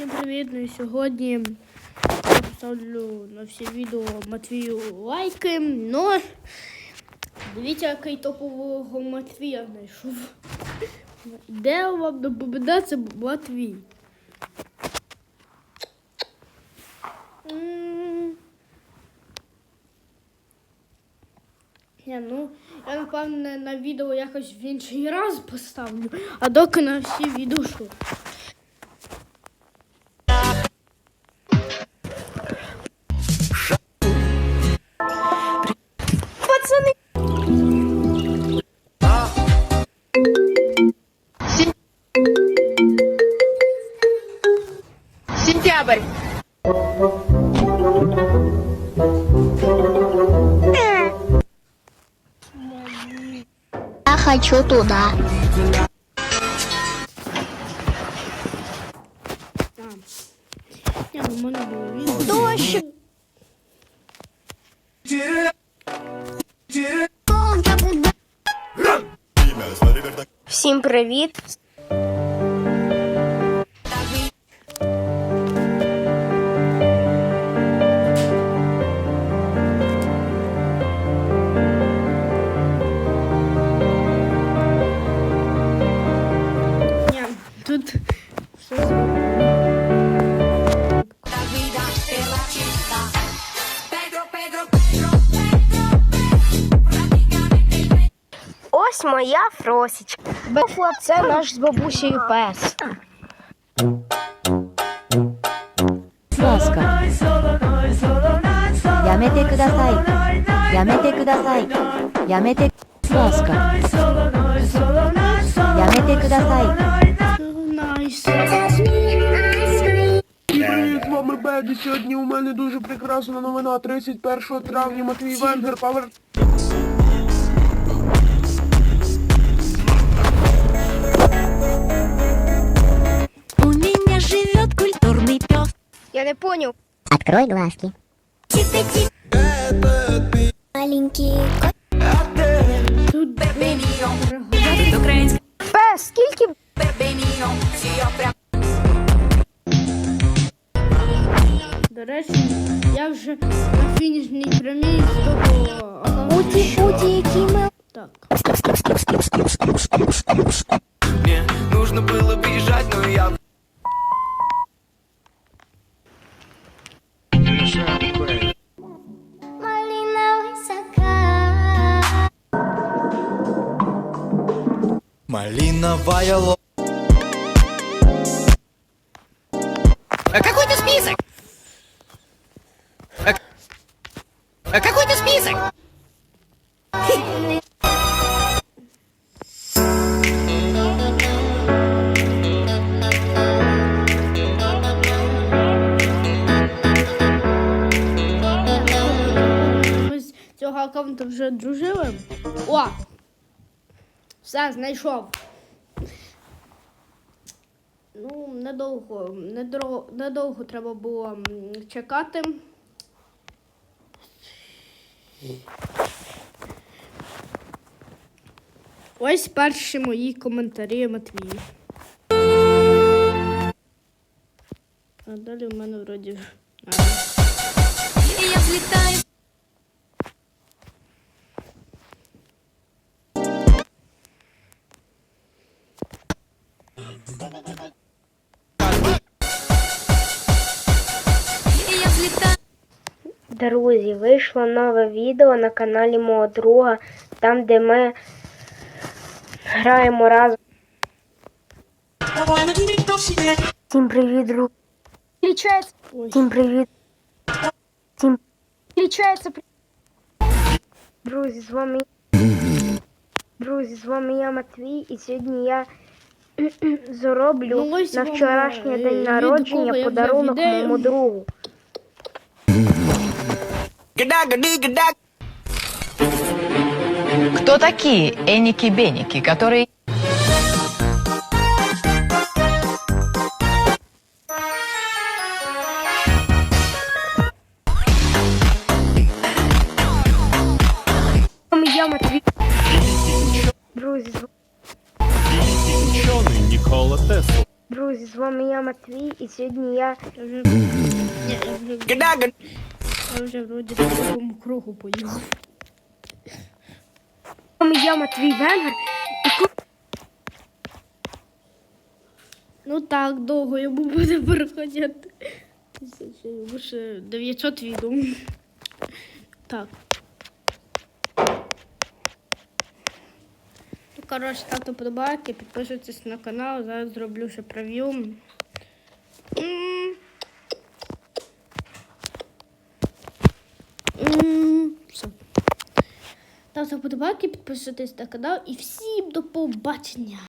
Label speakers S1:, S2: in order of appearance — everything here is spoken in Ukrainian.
S1: Всім привіт! Ну сьогодні я поставлю на всі відео Матвію лайки. Ну, дивіться, який топового Матвія знайшов. Де вам напоминати Матвій? Ні, ну, я напевне на відео якось в інший раз поставлю, а доки на всі відео що.
S2: Сентябрь.
S3: Я хочу туда.
S1: А. Ні, ну, в мене було відео.
S3: Дощ. Всім привіт. моя фросічка. Буфла це наш з бабусею пес.
S4: Ласка. Ямете кудасай. Ямете кудасай. Ямете. Ласка. Ямете
S1: кудасай.
S5: Привіт, мами Беді. Сьогодні у мене дуже прекрасна новина. 31 травня Матвій Венгер
S3: Павер не поняв.
S4: Открой глазки.
S3: Маленький.
S1: Тут
S6: Тут украинский
S3: Пес, скільки
S1: До речі, я вже на фінішній прямій з того аккаунту.
S3: Путі, путі, які ми.
S1: Так.
S7: Мне нужно было бежать, но я Малиновая ло...
S2: А какой ты список? А, а какой ты список?
S1: Цього аккаунту вже дружили. О! Все, знайшов. Ну, недовго, недро- недовго треба було чекати. Ось перші мої коментарі Матвію. А далі в мене вроді.
S6: Я взлетаю.
S3: Друзі, вийшло нове відео на каналі мого друга, там де ми граємо разом. Всім привіт, друг. Включається. Всім привіт. Всім включається. Друзі, з вами. Друзі, з вами я Матвій, і сьогодні я зроблю
S1: Ну,
S3: на вчорашній
S1: е,
S3: день народження подарунок моєму другу.
S2: Гада-гады-гада.
S8: Кто такие Эники-Беники, которые...
S3: З вами я Матвій. Друзі, з
S9: Великий ученый Никола Тесла.
S3: Друзі, з вами я Матвій, і сьогодні я
S1: Я вже... Вроді по такому кругу поїхав.
S3: я Матвій Венгер.
S1: Ну так, довго йому буде проходити. Ще 900 відео. Так. Ну, коротше, ставте подобайки, підписуйтесь на канал, зараз зроблю ще прев'ю. Ставте підписуйтесь на канал і всім до побачення!